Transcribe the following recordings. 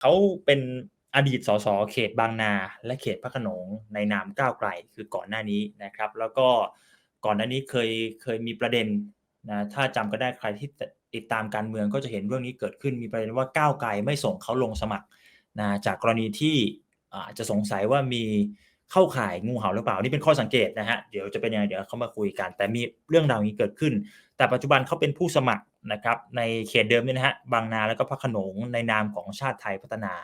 เขาเป็นอดีตสสเขตบางนา และเขตพระโขนงในนามก้าวไกลคือก่อนหน้านี้นะครับ แล้วก็ก่อนหน้านี้เคยเคยมีประเด็นนะถ้าจำก็ได้ใครที่ติดตามการเมืองก็จะเห็นเรื่องนี้เกิดขึ้นมีประเด็นว่าก้าวไกลไม่ส่งเขาลงสมัครนะจากกรณีที่อาจจะสงสัยว่ามีเข้าข่ายงูเห่าหรือเปล่านี่เป็นข้อสังเกตนะฮะเดี๋ยวจะเป็นยังไงเดี๋ยวเขามาคุยกัน แต่มีเรื่องราวนี้เกิดขึ้น แต่ปัจจุบันเขาเป็นผู้สมัคร นะครับในเขตเดิมนี่นะฮะบางนาแล้วก็พระโขนงในนามของชาติไทยพัฒนา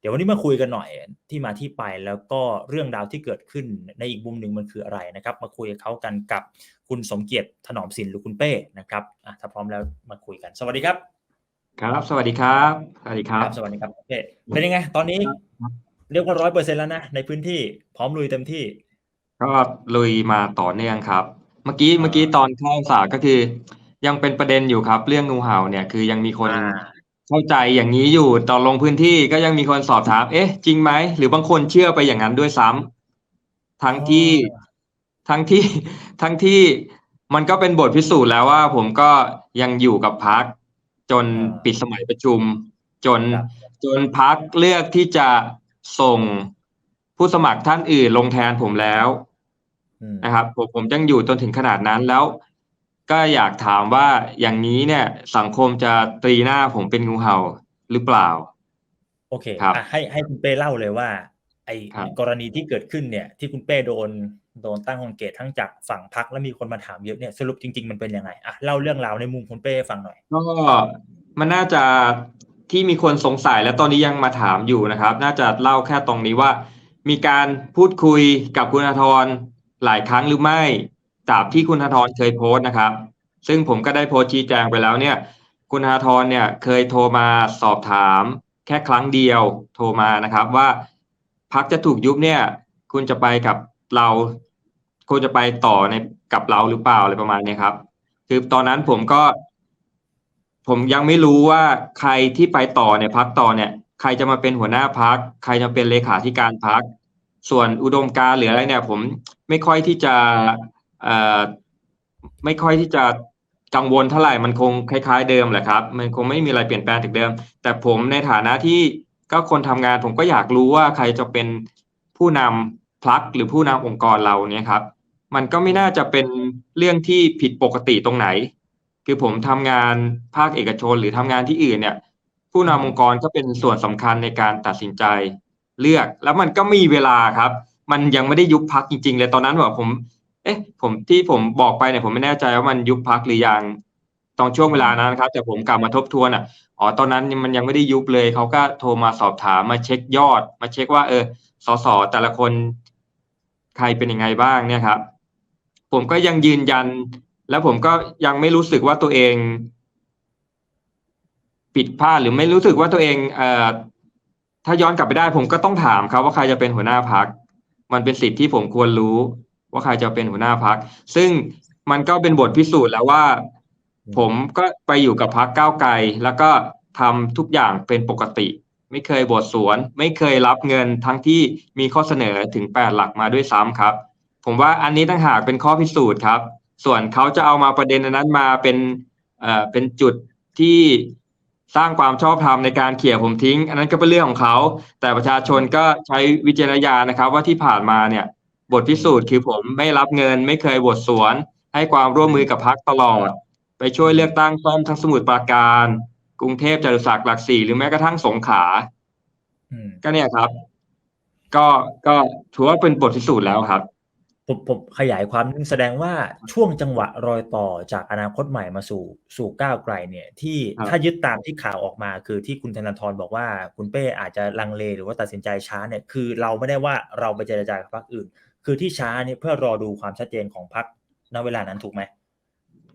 เดี๋ยววันนี้มาคุยกันหน่อยที่มาที่ไปแล้วก็เรื่องราวที่เกิดขึ้นในอีกมุมหนึ่งมันคืออะไรนะครับ มาคุยกับเขากันกับคุณสมเกียรติถนอมสินหรือคุณเป้นะครับอะถ้าพร้อมแล้วมาคุยกัน สวัสดีครับ ครับ สวัสดีครับสวัสดีครับ สวัสดีครับเป้เป็นยังไง ตอนนี้เรียกว่าร้อยเปอร์เซ็นแล้วนะในพื้นที่พร้อมลุยเต็มที่ก็ลุยมาต่อเนื่องครับ เมื่อกี้เมื่อกี้ตอนเข้าสาก็คือ ยังเป็นประเด็นอยู่ครับ เรื่องงูเห่าเนี่ยคือยังมีคนอ่า เข้าใจอย่างนี้อยู่ตอนลงพื้นที่ก็ยังมีคนสอบถาม เอ๊ะ จริงไหมหรือบางคนเชื่อไปอย่างนั้นด้วยซ้ำทั้งที่ทั้งที่ ทั้งที่มันก็เป็นบทพิสูจน์แล้วว่า ผมก็ยังอยู่กับพักจนปิดสมัยประชุม จนครับ จนพักเลือกที่จะส่งผู้สมัครท่านอื่นลงแทนผมแล้ว อืมนะครับผมผมยังอยู่จนถึงขนาดนั้นแล้ว ก็อยากถามว่าอย่างนี้เนี่ยสังคมจะตรีหน้าผมเป็นงูเห่าหรือเปล่า โอเคครับอะให้ให้คุณเป้เล่าเลยว่า ไอ้ครับกรณีที่เกิดขึ้นเนี่ย ที่คุณเป้โดนโดนตั้งข้อสังเกตทั้งจากฝั่งพักและมีคนมาถามเยอะเนี่ยสรุปจริง ๆ มันเป็นยังไงอะเล่าเรื่องราวในมุมคุณเป้ให้ฟังหน่อย ก็มันน่าจะที่มีคนสงสัยและตอนนี้ยังมาถามอยู่นะครับ น่าจะเล่าแค่ตรงนี้ว่า มีการพูดคุยกับคุณอาธรหลายครั้งหรือไม่ ตามที่คุณอาธรเคยโพสต์นะครับ ซึ่งผมก็ได้โพสต์ชี้แจงไปแล้วเนี่ย คุณอาธรเนี่ยเคยโทรมาสอบถาม แค่ครั้งเดียวโทรมานะครับว่าพักจะถูกยุบเนี่ย คุณจะไปกับเราคุณจะไปต่อในกับเราหรือเปล่าอะไรประมาณนี้ครับ คือตอนนั้นผมก็ ผมยังไม่รู้ว่าใครที่ไปต่อเนี่ยพักต่อเนี่ย ใครจะมาเป็นหัวหน้าพักใครจะเป็นเลขาธิการพักส่วนอุดมการหรืออะไรเนี่ย ผมไม่ค่อยที่จะ ไม่ค่อยที่จะกังวลเท่าไหร่มันคงคล้าย ๆ เดิมแหละครับ มันคงไม่มีอะไรเปลี่ยนแปลงจากเดิม แต่ผมในฐานะที่ก็คนทำงานผมก็อยากรู้ว่าใครจะเป็นผู้นำพักหรือผู้นำองค์กรเราเนี่ยครับ มันก็ไม่น่าจะเป็นเรื่องที่ผิดปกติตรงไหน คือผมทำงานภาคเอกชนหรือทำงานที่อื่นเนี่ย ผู้นำองค์กรก็เป็นส่วนสำคัญในการตัดสินใจเลือก แล้วมันก็มีเวลาครับ มันยังไม่ได้ยุบพักจริง ๆ เลยตอนนั้นแบบผม เอ๊ะผมที่ผมบอกไปเนี่ยผมไม่แน่ใจว่ามันยุบพักหรือยังตอนช่วงเวลานั้นครับ แต่ผมกลับมาทบทวนอะอ๋อตอนนั้นมันยังไม่ได้ยุบเลยเขาก็โทรมาสอบถามมาเช็คยอด มาเช็คว่า เออสสแต่ละคนใครเป็นยังไงบ้างเนี่ยครับ ผมก็ยังยืนยัน แล้วผมก็ยังไม่รู้สึกว่าตัวเอง ผิดพลาดหรือไม่รู้สึกว่าตัวเอง เอ่อถ้าย้อนกลับไปได้ ผมก็ต้องถามครับว่าใครจะเป็นหัวหน้าพัก มันเป็นสิทธิ์ที่ผมควรรู้ ว่าใครจะเป็นหัวหน้าพัก ซึ่งมันก็เป็นบทพิสูจน์แล้วว่า ผมก็ไปอยู่กับพักก้าวไกล แล้วก็ทำทุกอย่างเป็นปกติ ไม่เคยบทสวน ไม่เคยรับเงินทั้งที่มีข้อเสนอถึงแปดหลักมาด้วยซ้ำครับ ผมว่าอันนี้ต่างหากเป็นข้อพิสูจน์ครับ ส่วนเขาจะเอามาประเด็นนั้นมาเป็นเอ่อเป็นจุดที่สร้างความชอบธรรมในการเขี่ยผมทิ้ง อันนั้นก็เป็นเรื่องของเขา แต่ประชาชนก็ใช้วิจารณญาณนะครับ ว่าที่ผ่านมาเนี่ย บทพิสูจน์คือผมไม่รับเงินไม่เคยบทสวน ให้ความร่วมมือกับพักตลอด ไปช่วยเลือกตั้งซ่อมทั้งสมุทรปราการ กรุงเทพจตุจักรหลักสี่หรือแม้กระทั่งสงขลาอืมก็เนี่ยครับ ก็ก็ถือว่าเป็นบทพิสูจน์แล้วครับผมผมขยายความนิดนึงแสดงว่าช่วงจังหวะรอยต่อจากอนาคตใหม่มาสู่สู่ก้าวไกลเนี่ย ที่ครับถ้ายึดตามที่ข่าวออกมา คือที่คุณธนาธรบอกว่าคุณเป้อาจจะลังเลหรือว่าตัดสินใจช้าเนี่ยคือเราไม่ได้ว่าเราไปเจรจากับพรรคอื่น คือที่ช้าเนี่ยเพื่อรอดูความชัดเจนของพรรคณเวลานั้นถูกไหม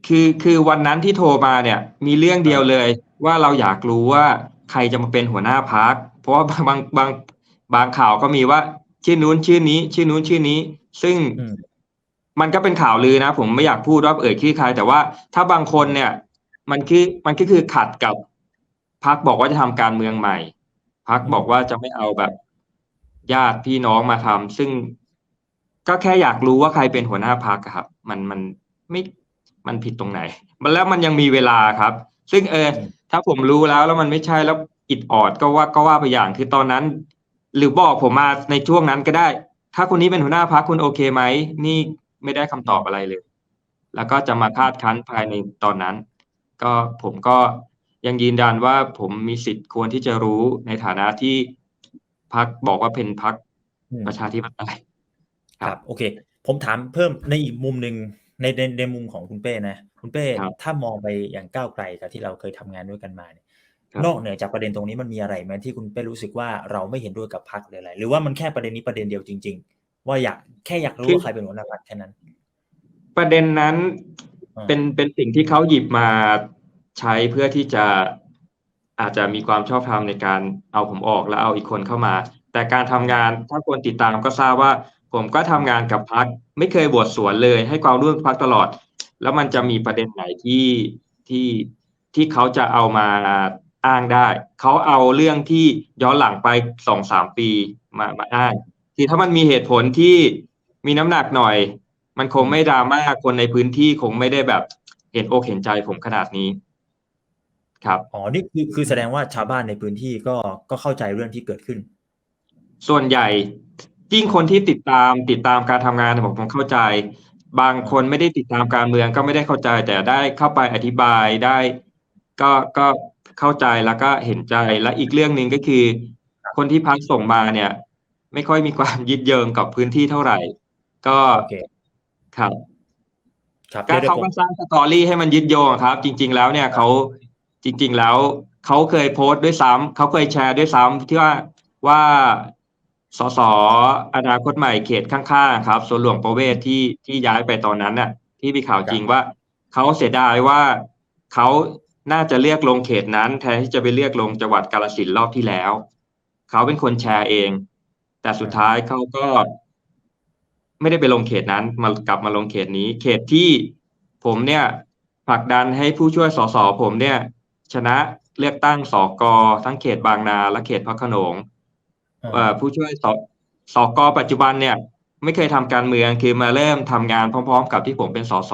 คือคือวันนั้นที่โทรมาเนี่ย มีเรื่องเดียวเลย ว่าเราอยากรู้ว่าใครจะมาเป็นหัวหน้าพักเพราะว่าบางบางบางบางข่าวก็มีว่าชื่อนู้นชื่อนี้ ชื่อนู้นชื่อนี้ ซึ่งอืมมันก็เป็นข่าวลือนะ ผมไม่อยากพูดว่าเอ่ยชื่อใคร แต่ว่าถ้าบางคนเนี่ย มันคือมันก็คือขัดกับพักบอกว่าจะทำการเมืองใหม่พักบอกว่าจะไม่เอาแบบญาติพี่น้องมาทำซึ่ง ก็แค่อยากรู้ว่าใครเป็นหัวหน้าพักครับ มันมันไม่มันผิดตรงไหนมันแล้วมันยังมีเวลาครับ ซึ่งเออ ถ้าผมรู้แล้วแล้วมันไม่ใช่แล้วอิดออดก็ว่าก็ว่าไปอย่างคือตอนนั้น หรือบอกผมมาในช่วงนั้นก็ได้ ถ้าคนนี้เป็นหัวหน้าพักคุณโอเคไหมนี่ไม่ได้คำตอบอะไรเลย แล้วก็จะมาคาดคั้นภายในตอนนั้น ก็ผมก็ยังยืนยันว่าผมมีสิทธิ์ควรที่จะรู้ในฐานะที่พักบอกว่าเป็นพักอืมประชาธิปไตย ครับ โอเค ผมถามเพิ่มในอีกมุมหนึ่งในในในมุมของคุณเป้นะ คุณเป้ครับถ้ามองไปอย่างก้าวไกลกับที่เราเคยทำงานด้วยกันมาเนี่ยครับนอกเหนือจากประเด็นตรงนี้มันมีอะไรไหมที่คุณเป้รู้สึกว่าเราไม่เห็นด้วยกับพรรคหรืออะไรหรือว่ามันแค่ประเด็นนี้ประเด็นเดียวจริง ๆ ว่าอยากแค่อยากรู้ว่าใครเป็นหัวหน้าพรรคแค่นั้น ประเด็นนั้นอ่าเป็นเป็นสิ่งที่เขาหยิบมาใช้เพื่อที่จะอาจจะมีความชอบธรรมในการเอาผมออกแล้วเอาอีกคนเข้ามา แต่การทำงานถ้าคนติดตามก็ทราบว่า ผมก็ทำงานกับพักไม่เคยบวชสวนเลย ให้ความร่วมพักตลอด แล้วมันจะมีประเด็นไหนที่ที่ที่เขาจะเอามาอ้างได้ เขาเอาเรื่องที่ย้อนหลังไปสองสามปีมามาอ้างคือถ้ามันมีเหตุผลที่มีน้ำหนักหน่อย มันคงไม่ดราม่าคนในพื้นที่คงไม่ได้แบบเห็นอกเห็นใจผมขนาดนี้ ครับอ๋อนี่คือคือแสดงว่าชาวบ้านในพื้นที่ก็ก็เข้าใจเรื่องที่เกิดขึ้น ส่วนใหญ่ ยิ่งคนที่ติดตามติดตามการทำงานผมผมเข้าใจ บางคนไม่ได้ติดตามการเมืองก็ไม่ได้เข้าใจ แต่ได้เข้าไปอธิบายได้ ก็ก็เข้าใจแล้วก็เห็นใจและอีกเรื่องหนึ่งก็คือ คนที่พักส่งมาเนี่ย ไม่ค่อยมีความยึดเยิงกับพื้นที่เท่าไหร่ ก็โอเคครับครับก็เดี๋ยวเขาผมก็สร้างสตอรี่ให้มันยึดโยงครับ จริง ๆ แล้วเนี่ยเขาจริง ๆ แล้วเขาเคยโพสต์ด้วยซ้ำเขาเคยแชร์ด้วยซ้ำที่ว่าว่า สสอนาคตใหม่เขตข้างๆครับสวนหลวงประเวศที่ที่ย้ายไปตอนนั้นน่ะ ที่มีข่าวจริงว่าเขาเสียดายว่าเขาน่าจะเรียกลงเขตนั้นแทนที่จะไปเรียกลงจังหวัดกาฬสินธุ์รอบที่แล้ว เขาเป็นคนแชร์เอง แต่สุดท้ายเขาก็ ไม่ได้ไปลงเขตนั้นมากลับมาลงเขตนี้ เขตที่ผมเนี่ยผลักดันให้ผู้ช่วยสสผมเนี่ย ชนะเลือกตั้งสกทั้งเขตบางนาและเขตพระโขนงเอ่อ ผู้ช่วยสสกปัจจุบันเนี่ย ไม่เคยทำการเมืองคือมาเริ่มทำงานพร้อม ๆ กับที่ผมเป็นสส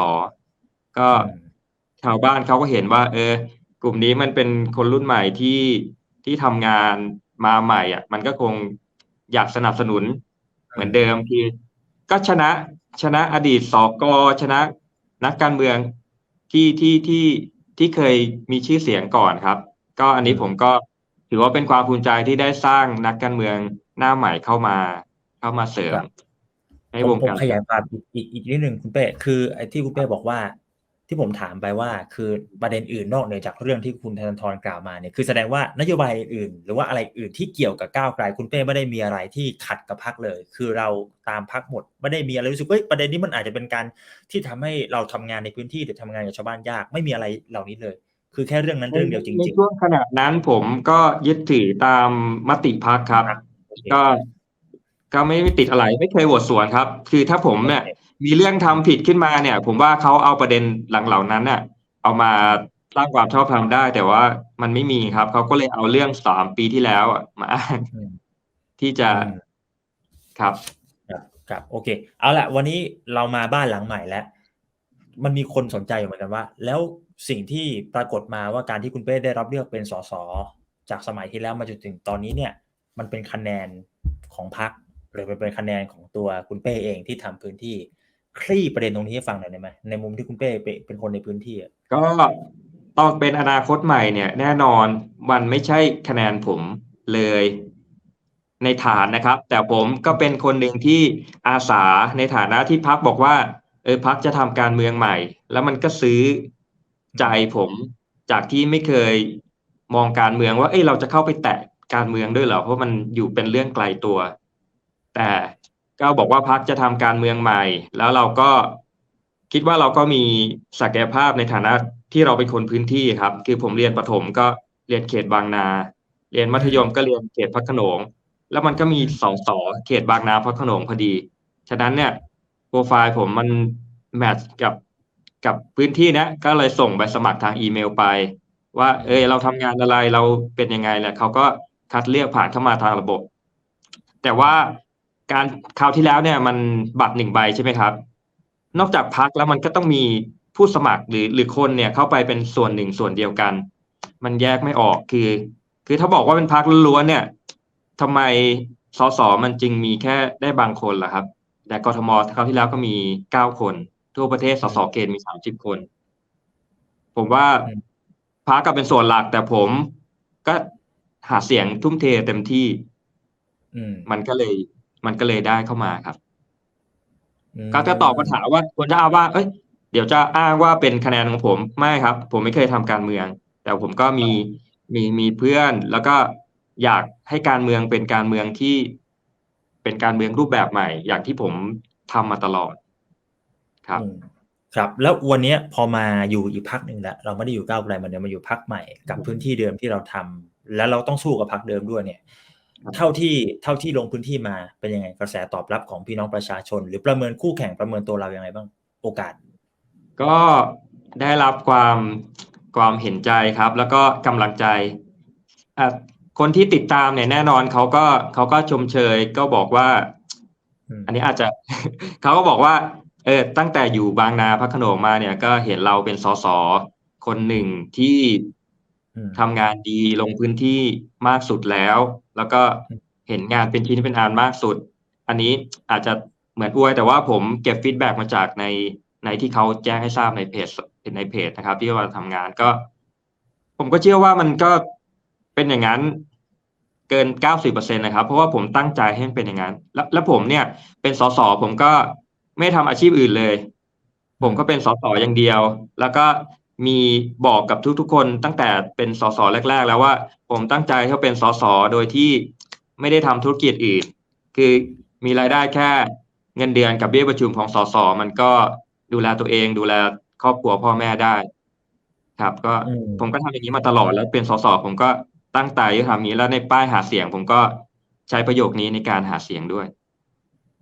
ก็อืมชาวบ้านเขาก็เห็นว่า เออ กลุ่มนี้มันเป็นคนรุ่นใหม่ที่ที่ทำงานมาใหม่ อะ มันก็คงอยากสนับสนุนเหมือนเดิมคือก็ชนะชนะอดีตสกชนะนักการเมืองที่ที่ที่ที่เคยมีชื่อเสียงก่อนครับ ก็อันนี้ผมก็ ถือว่าเป็นความภูมิใจที่ได้สร้างนักการเมืองหน้าใหม่เข้ามา เข้ามาเสริมครับให้ผวมงผมการขยายความอีกอีกอีกนิดหนึ่งคุณเป้คือไอ้ที่คุณเป้บอกว่า ที่ผมถามไปว่า คือประเด็นอื่นนอกเหนือจากเรื่องที่คุณธนาธรกล่าวมาเนี่ยคือแสดงว่านโยบายอื่น หรือว่าอะไรอื่นที่เกี่ยวกับก้าวไกล คุณเป้ไม่ได้มีอะไรที่ขัดกับพักเลย คือเราตามพักหมดไม่ได้มีอะไรรู้สึกเฮ้ยประเด็นนี้มันอาจจะเป็นการที่ทำให้เราทำงานในพื้นที่หรือทำงานกับชาวบ้านยาก ไม่มีอะไรเหล่านี้เลย คือแค่เรื่องนั้นเรื่องเดียวจในริงช่วงขณะนั้นผมก็ยึดถือตามมติพักครับๆโอเคก็ก็ไม่ไม่ติดอะไรไม่เคยโหวตสวนครับ คือถ้าผมเนี่ยโอเคมีเรื่องทำผิดขึ้นมาเนี่ย ผมว่าเขาเอาประเด็นหลังเหล่านั้นเนี่ยเอามาสร้างความชอบธรรมได้ แต่ว่ามันไม่มีครับเขาก็เลยเอาเรื่องสามปีที่แล้วอะมาอ้างอืมที่จะอืมครับครับครับโอเค เอาละวันนี้เรามาบ้านหลังใหม่แล้ว มันมีคนสนใจอยู่เหมือนกันว่า แล้ว สิ่งที่ปรากฏมาว่าการที่คุณเป้ได้รับเลือกเป็นสสจากสมัยที่แล้วมาจนถึงตอนนี้เนี่ย มันเป็นคะแนนของพรรคหรือมันเป็นคะแนนของตัวคุณเป้เองที่ทำพื้นที่คลี่ประเด็นตรงนี้ให้ฟังหน่อยได้ไหมในมุมที่คุณเป้เป็นคนในพื้นที่ก็ตอนเป็นอนาคตใหม่เนี่ย แน่นอนมันไม่ใช่คะแนนผมเลยในฐานนะครับ แต่ผมก็เป็นคนหนึ่งที่อาสาในฐานะที่พักบอกว่าเออพักจะทำการเมืองใหม่ แล้วมันก็ซื้อ ใจผมจากที่ไม่เคยมองการเมืองว่า เอ้ยเราจะเข้าไปแตะการเมืองด้วยเหรอเพราะมันอยู่เป็นเรื่องไกลตัว แต่ก็บอกว่าพักจะทำการเมืองใหม่ แล้วเราก็คิดว่าเราก็มีศักยภาพในฐานะที่เราเป็นคนพื้นที่ครับ คือผมเรียนประถมก็เรียนเขตบางนา เรียนมัธยมก็เรียนเขตพระขนง แล้วมันก็มีสองสอเขตบางนาพระขนงพอดี ฉะนั้นเนี่ยโปรไฟล์ผมมันแมทช์กับ กับพื้นที่นะก็เลยส่งใบสมัครทางอีเมลไป ว่า เออเราทำงานอะไรเราเป็นยังไงแหละเขาก็คัดเลือกผ่านเข้ามาทางระบบ แต่ว่าการคราวที่แล้วเนี่ย มันบัตรหนึ่งใบใช่ไหมครับ นอกจากพักแล้วมันก็ต้องมีผู้สมัครหรือหรือคนเนี่ยเข้าไปเป็นส่วนหนึ่งส่วนเดียวกัน มันแยกไม่ออกคือ คือถ้าบอกว่าเป็นพักล้วนเนี่ยทำไมสสมันจึงมีแค่ได้บางคนล่ะครับ แต่กทมคราวที่แล้วก็มีเก้าคน ทั่วประเทศสสเกณฑ์มีสามสิบคน ผมว่าอืมพักก็เป็นส่วนหลักแต่ผมก็หาเสียงทุ่มเทเต็มที่อืมมันก็เลย มันก็เลยได้เข้ามาครับมก็จะตอบปัญหาว่าควรจะอ้างว่า เอ้ย เดี๋ยวจะอ้างว่าเป็นคะแนนของผมไม่ครับ ผมไม่เคยทำการเมือง แต่ผมก็มีมีมีเพื่อน แล้วก็อยากให้การเมืองเป็นการเมืองที่ เป็นการเมืองรูปแบบใหม่ อย่างที่ผมทำมาตลอด ครับอืมครับ แล้ววันเนี้ยพอมาอยู่อีกพักหนึ่งแล้ว เราไม่ได้อยู่ก้าวไกลมันเดี๋ยวมาอยู่พักใหม่กับพื้นที่เดิมที่เราทำแล้วเราต้องสู้กับพักเดิมด้วยเนี่ยครับเท่าที่เท่าที่ลงพื้นที่มาเป็นยังไงกระแสตอบรับของพี่น้องประชาชน หรือประเมินคู่แข่งประเมินตัวเรายังไงบ้างโอกาส ก็ได้รับความความเห็นใจครับ แล้วก็กำลังใจอะคนที่ติดตามเนี่ยแน่นอนเขาก็เขาก็ชมเชยก็บอกว่าอืมอันนี้อาจจะเขาก็บอกว่า เออตั้งแต่อยู่บางนาพระโขนงมาเนี่ย ก็เห็นเราเป็นสสคนหนึ่งที่อืมทำงานดีลงพื้นที่มากสุดแล้ว แล้วก็อืมเห็นงานเป็นชิ้นเป็นอันมากสุด อันนี้อาจจะเหมือนอวยแต่ว่าผมเก็บฟีดแบ็กมาจากในในที่เขาแจ้งให้ทราบในเพจในเพจนะครับ ที่ว่าทำงานก็ ผมก็เชื่อว่ามันก็เป็นอย่างนั้นเกินเก้าสิบเปอร์เซ็นนะครับ เพราะว่าผมตั้งใจให้มันเป็นอย่างนั้น แล้วแล้วผมเนี่ย เป็นสสผมก็ ไม่ทำอาชีพอื่นเลย ผมก็เป็นสสอย่างเดียว แล้วก็มีบอกกับทุกๆ คนตั้งแต่เป็นสสแรก ๆ แล้วว่า ผมตั้งใจให้เป็นสสโดยที่ไม่ได้ทำธุรกิจอื่น คือมีรายได้แค่เงินเดือนกับเบี้ยประชุมของสสมันก็ดูแลตัวเองดูแลครอบครัวพ่อแม่ได้ ครับ ก็อืมผมก็ทำอย่างนี้มาตลอดแล้วเป็นสสผมก็ตั้งใจจะทำอย่างนี้แล้วในป้ายหาเสียง ผมก็ใช้ประโยคนี้ในการหาเสียงด้วย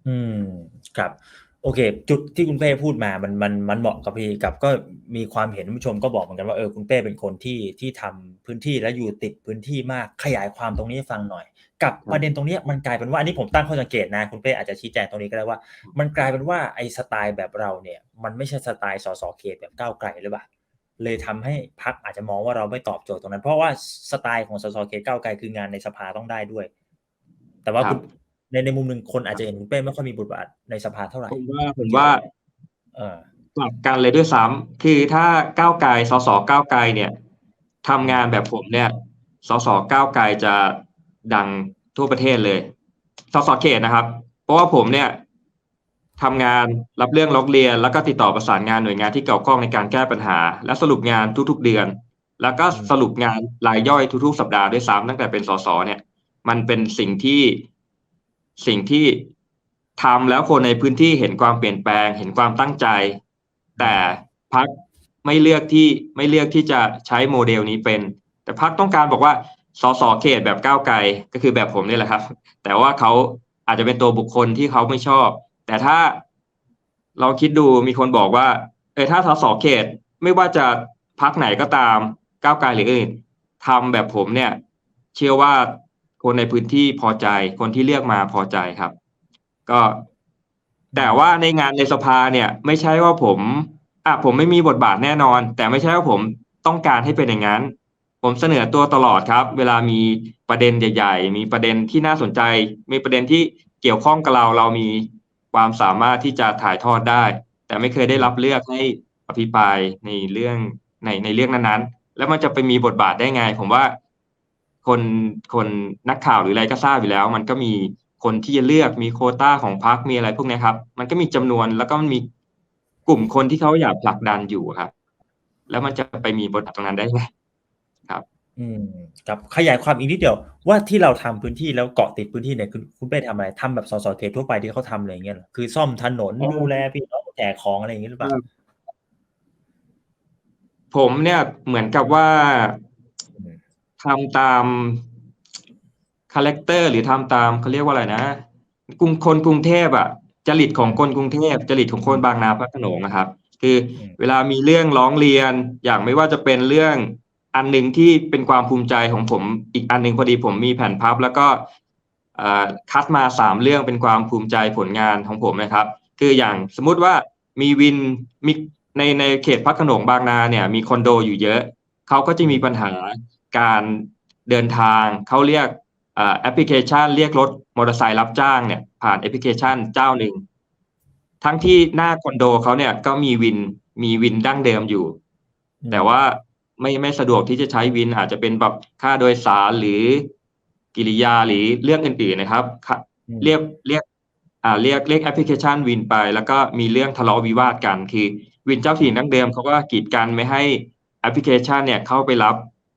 อืมครับ โอเค จุดที่คุณเป้พูดมามันมันมันเหมาะกับพี่กับก็มีความเห็นผู้ชมก็บอกเหมือนกันว่าเออคุณเป้เป็นคนที่ที่ทำพื้นที่และอยู่ติดพื้นที่มากขยายความตรงนี้ให้ฟังหน่อย กับประเด็นตรงเนี้ยมันกลายเป็นว่าอันนี้ผมตั้งข้อสังเกตนะคุณเป้อาจจะชี้แจงตรงนี้ก็ได้ว่า มันกลายเป็นว่าไอ้สไตล์แบบเราเนี่ย มันไม่ใช่สไตล์สสเขตแบบก้าวไกลหรือเปล่าเลยทำให้พักอาจจะมองว่าเราไม่ตอบโจทย์ตรงนั้น เพราะว่าสไตล์ของสสเขตก้าวไกลคืองานในสภาต้องได้ด้วย แต่ว่าคุณครับ ในในมุมหนึ่งคนอาจจะเห็นคุณเป้ไม่ค่อยมีบทบาทในสภาเท่าไหร่ผมว่าผมว่าเออกลับกันเลยด้วยซ้ำคือถ้าก้าวไกลสสก้าวไกลเนี่ยทำงานแบบผมเนี่ยสสก้าวไกลจะดังทั่วประเทศเลยสสเขตนะครับ เพราะว่าผมเนี่ยทำงานรับเรื่องร้องเรียน แล้วก็ติดต่อประสานงานหน่วยงานที่เกี่ยวข้องในการแก้ปัญหา และสรุปงานทุกๆเดือน แล้วก็สรุปงานรายย่อยทุกๆ สัปดาห์ด้วยซ้ำตั้งแต่เป็นสสเนี่ย มันเป็นสิ่งที่ สิ่งที่ทำแล้วคนในพื้นที่เห็นความเปลี่ยนแปลง เห็นความตั้งใจ แต่พักไม่เลือกที่ไม่เลือกที่จะใช้โมเดลนี้เป็น แต่พักต้องการบอกว่าสสเขตแบบก้าวไกลก็คือแบบผมนี่แหละครับ แต่ว่าเขาอาจจะเป็นตัวบุคคลที่เขาไม่ชอบ แต่ถ้าเราคิดดูมีคนบอกว่า เออถ้าสสเขตไม่ว่าจะพักไหนก็ตามก้าวไกลหรืออื่นทำแบบผมเนี่ย เชื่อว่า คนในพื้นที่พอใจ คนที่เลือกมาพอใจครับ ก็แต่ว่าในงานในสภาเนี่ย ไม่ใช่ว่าผมอะผมไม่มีบทบาทแน่นอน แต่ไม่ใช่ว่าผมต้องการให้เป็นอย่างนั้น ผมเสนอตัวตลอดครับ เวลามีประเด็นใหญ่ ๆ มีประเด็นที่น่าสนใจ มีประเด็นที่เกี่ยวข้องกับเราเรามีความสามารถที่จะถ่ายทอดได้ แต่ไม่เคยได้รับเลือกให้อภิปรายในเรื่องในในเรื่องนั้นๆ แล้วมันจะไปมีบทบาทได้ไง ผมว่า คนคนนักข่าวหรืออะไรก็ทราบอยู่แล้ว มันก็มีคนที่จะเลือกมีโควต้าของพรรคมีอะไรพวกเนี้ยครับ มันก็มีจำนวนแล้วก็มันมีกลุ่มคนที่เขาอยากผลักดันอยู่ครับ แล้วมันจะไปมีบทบาทตรงนั้นได้ไงอืมกับขยายความอีกนิดเดียวว่าที่เราทำพื้นที่แล้วเกาะติดพื้นที่เนี่ยคุณคุณเป้ทำอะไรทำแบบสสเขตทั่วไปที่เขาทำอะไรอย่างเงี้ยเหรอคือซ่อมถนนอ๋อดูแลพี่น้องแจกของอะไรอย่างเงี้ยหรือเปล่าผมเนี่ยเหมือนกับว่าอืม ทำตามคาแรคเตอร์หรือทำตามเขาเรียกว่าอะไรนะกรุงคนกรุงเทพอะจริตของคนกรุงเทพจริตของคนบางนาพระโขนงนะครับ คือเวลามีเรื่องร้องเรียนอย่างไม่ว่าจะเป็นเรื่องอันหนึ่งที่เป็นความภูมิใจของผม อีกอันหนึ่งพอดีผมมีแผ่นพับ แล้วก็เอ่อคัดมาสามเรื่องเป็นความภูมิใจผลงานของผมนะครับ คืออย่างสมมุติว่ามีวินมีในในเขตพระโขนงบางนาเนี่ย มีคอนโดอยู่เยอะ เขาก็จะมีปัญหา การเดินทางเขาเรียกเอ่อแอปพลิเคชัน เรียกรถมอเตอร์ไซค์รับจ้างเนี่ยผ่านแอปพลิเคชันเจ้าหนึ่ง ทั้งที่หน้าคอนโดเขาเนี่ยก็มีวินมีวินดั้งเดิมอยู่อืมแต่ว่าไม่ไม่สะดวกที่จะใช้วินอาจจะเป็นแบบค่าโดยสารหรือกิริยาหรือเรื่องอื่นๆนะครับค่ะอืมเรียกเรียกอ่าเรียกเรียกแอปพลิเคชันวินไป แล้วก็มีเรื่องทะเลาะวิวาทกัน คือวินเจ้าถิ่นดั้งเดิมเขาก็กีดกันไม่ให้แอปพลิเคชันเนี่ยเข้าไปรับ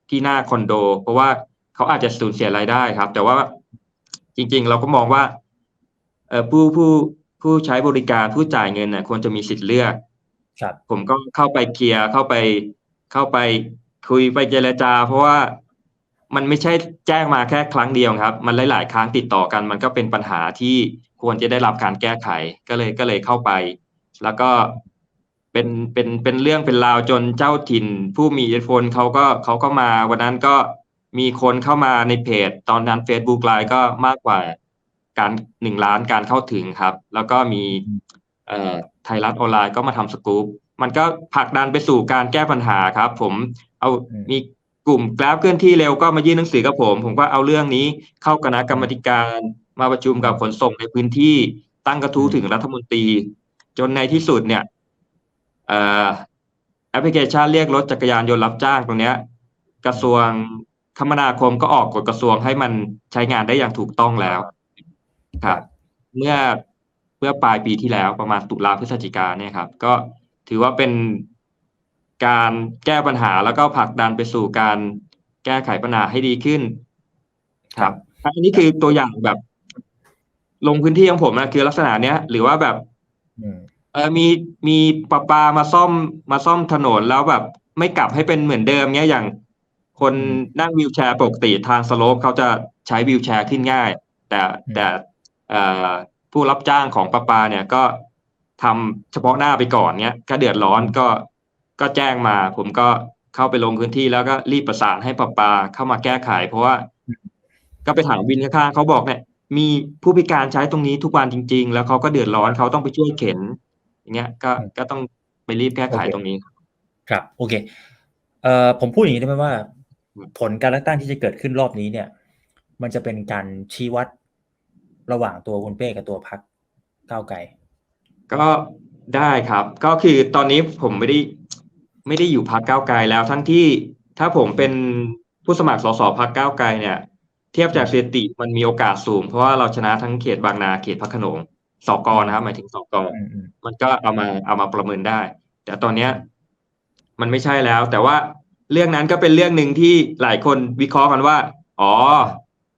ที่หน้าคอนโด เพราะว่าเขาอาจจะสูญเสียรายได้ครับ แต่ว่าจริง ๆ เราก็มองว่าเอ่อผู้ผู้ผู้ใช้บริการผู้จ่ายเงินน่ะควรจะมีสิทธิ์เลือกครับผมก็เข้าไปเคลียร์เข้าไปเข้าไปคุยไปเจรจา เพราะว่ามันไม่ใช่แจ้งมาแค่ครั้งเดียวครับ มันหลาย ๆ ครั้งติดต่อกัน มันก็เป็นปัญหาที่ควรจะได้รับการแก้ไขก็เลยก็เลยเข้าไป แล้วก็ เป็นเป็นเป็นเรื่องเป็นราวจนเจ้าถิ่น ผู้มีอิทธิพลเขาก็เขาก็มา วันนั้นก็มีคนเข้ามาในเพจ ตอนนั้น Facebook ไลน์ก็มากกว่าการหนึ่งล้านการเข้าถึงครับ แล้วก็มีเอ่อไทยรัฐออนไลน์ก็มาทำสกู๊ปมันก็ผลักดันไปสู่การแก้ปัญหาครับ ผมเอาอืมมีกลุ่มกราฟเคลื่อนที่เร็วก็มายื่นหนังสือกับผม ผมก็เอาเรื่องนี้เข้าคณะกรรมาธิการมาประชุมกับขนส่งในพื้นที่ตั้งกระทู้ถึงรัฐมนตรี จนในที่สุดเนี่ยเอ่อ แอปพลิเคชันเรียกรถจักรยานยนต์รับจ้างตรงเนี้ย กระทรวงคมนาคมก็ออกกฎกระทรวงให้มันใช้งานได้อย่างถูกต้องแล้วครับเมื่อเมื่อปลายปีที่แล้วประมาณตุลาพฤศจิกาเนี่ยครับ ก็ถือว่าเป็นการแก้ปัญหาแล้วก็ผลักดันไปสู่การแก้ไขปัญหาให้ดีขึ้น ครับ อันนี้คือตัวอย่างแบบ ลงพื้นที่ของผมนะคือลักษณะเนี้ย หรือว่าแบบ อืมเออมีมีประปามาซ่อมมาซ่อมถนนแล้วแบบ ไม่กลับให้เป็นเหมือนเดิมเนี้ยอย่าง คนนั่งวีลแชร์ปกติทางสโลปเขาจะใช้วีลแชร์ขึ้นง่าย แต่แต่เอ่อผู้รับจ้างของประปาเนี่ยก็ทำเฉพาะหน้าไปก่อนเนี้ยถ้าเดือดร้อนก็ก็แจ้งมา ผมก็เข้าไปลงพื้นที่แล้วก็รีบประสานให้ประปาเข้ามาแก้ไข เพราะว่า ก็ไปถามวินข้างๆเขาบอกเนี่ยมีผู้พิการใช้ตรงนี้ทุกวันจริง ๆ แล้วเขาก็เดือดร้อนเขาต้องไปช่วยเข็น อย่างเงี้ยก็ก็ต้องไปรีบแก้ไขตรงนี้ ครับครับโอเคเอ่อผมพูดอย่างนี้ได้ไหมว่าอืมผลการเลือกตั้งที่จะเกิดขึ้นรอบนี้เนี่ย มันจะเป็นการชี้วัดระหว่างตัวคุณเป้กับตัวพักก้าวไกลก็ได้ครับ ก็คือตอนนี้ผมไม่ได้ไม่ได้อยู่พักก้าวไกลแล้วทั้งที่ถ้าผมเป็นผู้สมัครสสพักก้าวไกลเนี่ย เทียบจากสถิติมันมีโอกาสสูง เพราะว่าเราชนะทั้งเขตบางนาเขตพระโขนง สกนะครับหมายถึงสกอืมอืมมันก็เอามาเอามาประเมินได้ แต่ตอนเนี้ยมันไม่ใช่แล้ว แต่ว่าเรื่องนั้นก็เป็นเรื่องหนึ่งที่หลายคนวิเคราะห์กันว่า อ๋อ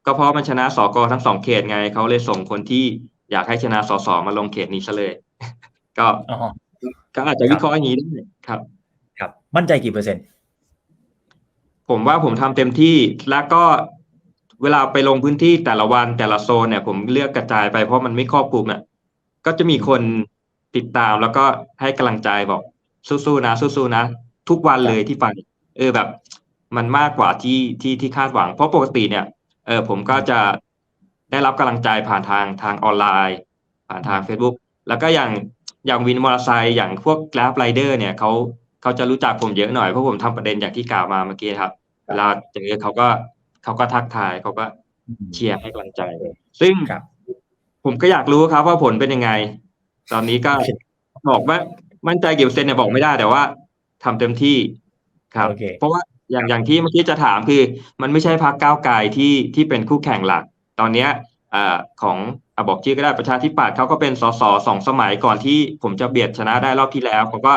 ก็เพราะมันชนะสกทั้งสองเขตไงเขาเลยส่งคนที่อยากให้ชนะสสมาลงเขตนี้ซะเลย ก็อ๋อก็อาจจะวิเคราะห์อย่างนี้ได้ครับ ครับ มั่นใจกี่เปอร์เซ็นต์ ผมว่าผมทำเต็มที่แล้วก็เวลาไปลงพื้นที่แต่ละวันแต่ละโซนเนี่ย ผมเลือกกระจายไปเพราะมันไม่ครอบคลุมอะ ก็จะมีคนติดตามแล้วก็ให้กำลังใจบอกสู้ๆนะสู้ๆนะ ทุกวันเลยที่ไปเออแบบ มันมากกว่าที่ที่ที่คาดหวัง เพราะปกติเนี่ยเออผมก็จะได้รับกำลังใจผ่านทางทางออนไลน์ ผ่านทาง Facebook แล้วก็อย่างอย่างวินมอเตอร์ไซค์อย่างพวก Grab Rider เนี่ยเขาเขาจะรู้จักผมเยอะหน่อยเพราะผมทำประเด็นอย่างที่กล่าวมาเมื่อกี้ครับเวลาเจอเขาก็เขาก็ทักทายเขาก็เชียร์ให้กำลังใจ ซึ่งครับ ผมก็อยากรู้ครับว่าผลเป็นยังไง ตอนนี้ก็บอกว่ามั่นใจกี่เปอร์เซ็นต์เนี่ยบอกไม่ได้แต่ว่าทำเต็มที่ครับโอเคเพราะว่าอย่างอย่างที่เมื่อกี้จะถามคือ มันไม่ใช่พักก้าวไกลที่ที่เป็นคู่แข่งหลัก ตอนเนี้ยอ่าของอะบอกชื่อก็ได้ประชาธิปัตย์เขาก็เป็นสสสองสมัยก่อนที่ผมจะเบียดชนะได้รอบที่แล้วเขาก็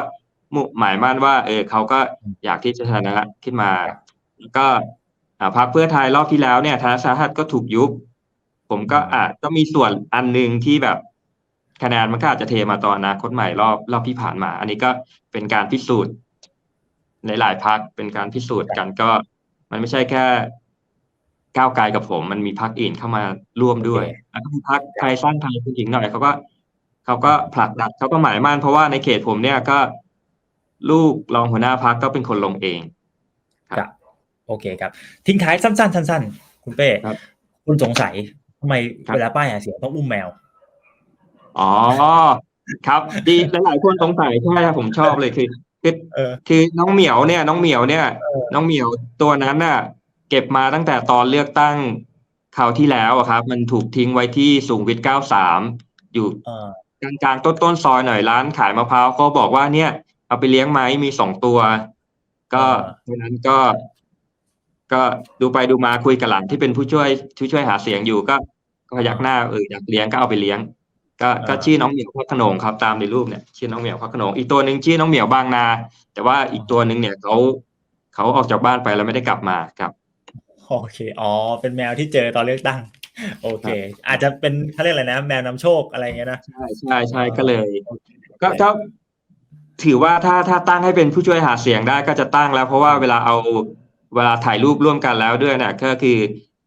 มุ่งหมายมั่นว่า เออเขาก็อยากที่จะชนะขึ้นมาแล้วก็อ่าพรรคเพื่อไทยรอบที่แล้วเนี่ยธนสาหัสก็ถูกยุบ ผมก็อาจก็มีส่วนอันหนึ่งที่แบบคะแนนมันก็อาจจะเทมาตอนอนาคตใหม่รอบรอบที่ผ่านมา อันนี้ก็เป็นการพิสูจน์ในหลายพักเป็นการพิสูจน์กันก็ มันไม่ใช่แค่ก้าวไกลกับผม มันมีพักอื่นเข้ามาร่วมด้วยแล้วก็มีพักไทยสร้างไทยคุณหญิงหน่อยเขาก็เขาก็ผลักดันเขาก็หมายมั่นเพราะว่าในเขตผมเนี่ยก็ลูกรองหัวหน้าพักก็เป็นคนลงเองครับครับโอเคครับ ทิ้งท้ายสั้นๆสั้นๆคุณเป้ครับคุณสงสัย ทำไมครับเวลาป้ายหาเสียงต้องอุ้มแมว อ๋อ ครับ ดีหลายๆคนสงสัยใช่ครับผมชอบเลยคือคือเออคือน้องเหมียวเนี่ย น้องเหมียวเนี่ยเออน้องเหมียวตัวนั้นน่ะแเก็บมาตั้งแต่ตอนเลือกตั้งคราวที่แล้วอะครับ มันถูกทิ้งไว้ที่สุขุมวิทเก้าสามอยู่เออกลางกลางต้นต้นๆซอยหน่อยร้านขายมะพร้าวก็บอกว่าเนี่ย เอาไปเลี้ยงไหมมีสองตัว ก็เพราะนั้นก็ ก็ดูไปดูมาคุยกับหลานที่เป็นผู้ช่วยผู้ช่วยหาเสียงอยู่ก็ก็พยักหน้าเอออยากเลี้ยงก็เอาไปเลี้ยง ก็ก็ชื่อน้องเหมียวพระโขนงครับตามในรูปเนี่ยชื่อน้องเหมียวพระโขนงอีกตัวหนึ่งชื่อน้องเหมียวบางนา แต่ว่าอีกตัวหนึ่งเนี่ยเขาเขาออกจากบ้านไปแล้วไม่ได้กลับมาครับโอเคอ๋อเป็นแมวที่เจอตอนเลือกตั้ง โอเค อาจจะเป็นเขาเรียกอะไรนะ แมวนำโชคอะไรอย่างเงี้ยนะใช่ใช่ใช่ก็เลย ก็ก็ถือว่าถ้าถ้าตั้งให้เป็นผู้ช่วยหาเสียงได้ก็จะตั้งแล้ว เพราะว่าเวลาเอา เวลาถ่ายรูปร่วมกันแล้วด้วยเนี่ยก็คือ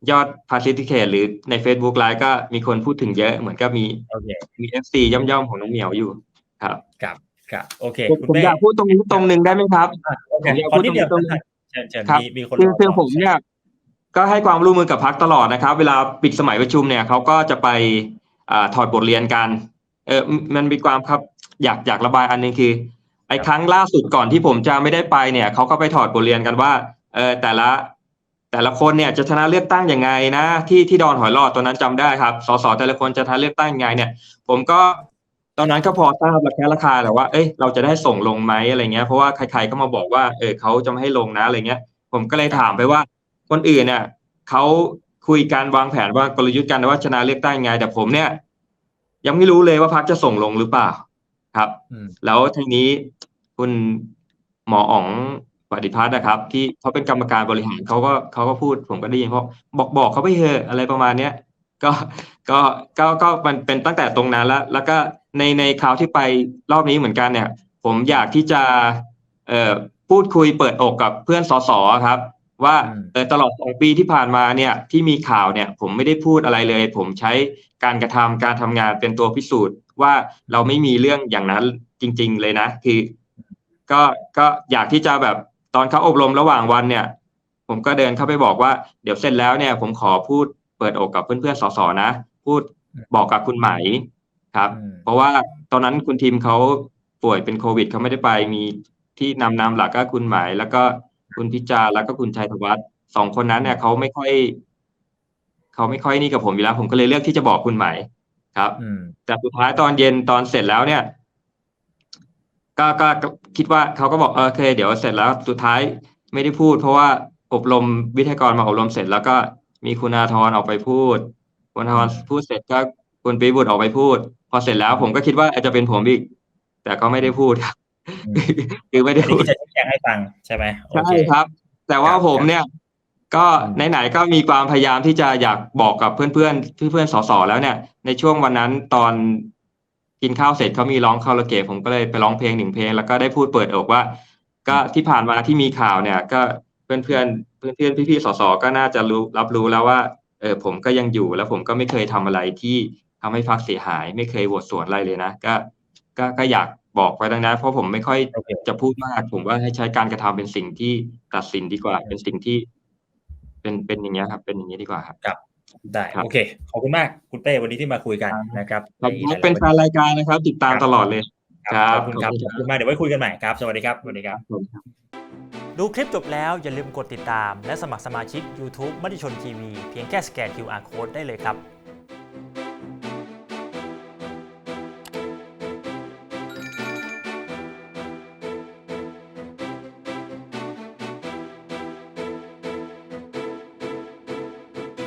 ยอด participate หรือใน Facebook ไลฟ์ก็มีคนพูดถึงเยอะเหมือนก็มีโอเคมี FC ย่อมๆของน้องเหมียวอยู่ครับครับครับโอเคผมคุณผมเป้อยากพูดตรงนี้ตรงหนึ่งได้ไหมครับอะโอเคผมอยากขอนิดเดียวพูดตรงนี้เชิญเชิญครับมีมีคนคือรคือต่ผมเนี่ยก็ให้ความร่วมมือกับพักตลอดนะครับ เวลาปิดสมัยประชุมเนี่ยเขาก็จะไปอาถอดบทเรียนกัน เออมมันมีความครับ อยากอยากระบายอันหนึงคือ ไอ้ครั้งล่าสุดก่อนที่ผมจะไม่ได้ไปเนี่ยเขาก็ไปถอดบทเรียนกันว่า เออแต่ละแต่ละคนเนี่ยจะชนะเลือกตั้งยังไงนะที่ที่ดอนหอยหลอดตอนนั้นจำได้ครับสสแต่ละคนจะชนะเลือกตั้งยังไงเนี่ย ผมก็ตอนนั้นก็พอทราบราคาราคาแหละว่าเอ้ยเราจะได้ส่งลงไหมอะไรเงี้ยเพราะว่าใครๆก็มาบอกว่าเออเขาจะไม่ให้ลงนะอะไรเงี้ย ผมก็เลยถามไปว่า คนอื่นเนี่ยเขาคุยการวางแผนว่ากลยุทธ์กันว่าชนะเลือกตั้งยังไง แต่ผมเนี่ย ยังไม่รู้เลยว่าพรรคจะส่งลงหรือเปล่าครับอืมแล้วทีนี้คุณหมออ๋อง ปฏิพัฒน์นะครับ ที่เขาเป็นกรรมการบริหารเขาก็เขาก็พูดผมก็ได้ยินเขาบอกบอกเขาไปเถอะอะไรประมาณเนี้ยก็ก็ก็ก็มันเป็นตั้งแต่ตรงนั้นแล้ว แล้วก็ในในคราวที่ไปรอบนี้เหมือนกันเนี่ย ผมอยากที่จะเอ่อพูดคุยเปิดอกกับเพื่อนสสครับ ว่าอืมเออตลอดสองปีที่ผ่านมาเนี่ยที่มีข่าวเนี่ยผมไม่ได้พูดอะไรเลย ผมใช้การกระทำการทำงานเป็นตัวพิสูจน์ว่าเราไม่มีเรื่องอย่างนั้นจริง ๆ เลยนะ คือ ก็ก็อยากที่จะแบบ ตอนเขาอบรมระหว่างวันเนี่ย ผมก็เดินเข้าไปบอกว่าเดี๋ยวเสร็จแล้วเนี่ย ผมขอพูดเปิดอกกับเพื่อนๆสสนะพูดบอกกับคุณไหมครับอืมเพราะว่าตอนนั้นคุณทีมเขาป่วยเป็นโควิดเขาไม่ได้ไปมีที่นำนำหลักก็คุณหมาย แล้วก็คุณพิจารณ์แล้วก็คุณชัยธวัฒน์สองคนนั้นเนี่ยเขาไม่ค่อยเขาไม่ค่อยนี่กับผมอยู่แล้ว ผมก็เลยเลือกที่จะบอกคุณหมายครับอืมแต่สุดท้ายตอนเย็นตอนเสร็จแล้วเนี่ย ก็ก็ก็คิดว่าเขาก็บอกเออโอเค เดี๋ยวเสร็จแล้วสุดท้ายไม่ได้พูด เพราะว่าอบรมวิทยากรมาอบรมเสร็จแล้วก็มีคุณอาทรออกไปพูด คุณอาทรพูดเสร็จก็คุณปีบุตรออกไปพูด พอเสร็จแล้วผมก็คิดว่าอาจจะเป็นผมอีก แต่ก็ไม่ได้พูดครับอืมคือไม่ได้อันนี้พูดคือจะชี้แจงให้ฟังใช่ไหมโอใช่เคครับ แต่ว่าครับผมเนี่ย ก็อืมไหนๆก็มีความพยายามที่จะอยากบอกกับเพื่อนเพื่อนๆเพื่อนๆสสแล้วเนี่ย ในช่วงวันนั้นตอน กินข้าวเสร็จเขามีร้องคาราโอเกะผมก็เลยไปร้องเพลงหนึ่งเพลง แล้วก็ได้พูดเปิดอกว่า ก็ที่ผ่านมาที่มีข่าวเนี่ย ก็เพื่อนเพื่อนเพื่อนเพื่อนๆพี่ๆสสก็น่าจะรู้รับรู้แล้วว่าเออผมก็ยังอยู่แล้วผมก็ไม่เคยทำอะไรที่ทำให้พรรคเสียหาย ไม่เคยโหวตสวนอะไรเลยนะก็ก็ก็อยากบอกไว้ดังนั้นเพราะผมไม่ค่อยโอเคจะพูดมาก ผมว่าให้ใช้การกระทำเป็นสิ่งที่ตัดสินดีกว่า เป็นสิ่งที่ เป็นเป็นอย่างเงี้ยครับ เป็นอย่างนี้ดีกว่าครับ ได้ครับโอเค ขอบคุณมากคุณเป้วันนี้ที่มาคุยกันนะครับครับในหลายๆเป็นวัแฟนรายการนะครับ ติดตามตลอดเลยครับครับขอบคุณครับขอบคุณครับขอบคุณมากเดี๋ยวไว้คุยกันใหม่ครับ สวัสดีครับสวัสดีครับ ดูคลิปจบแล้วอย่าลืมกดติดตาม และสมัครสมาชิก YouTube มติชนทีวีเพียงแค่สแกน QR Code ได้เลยครับ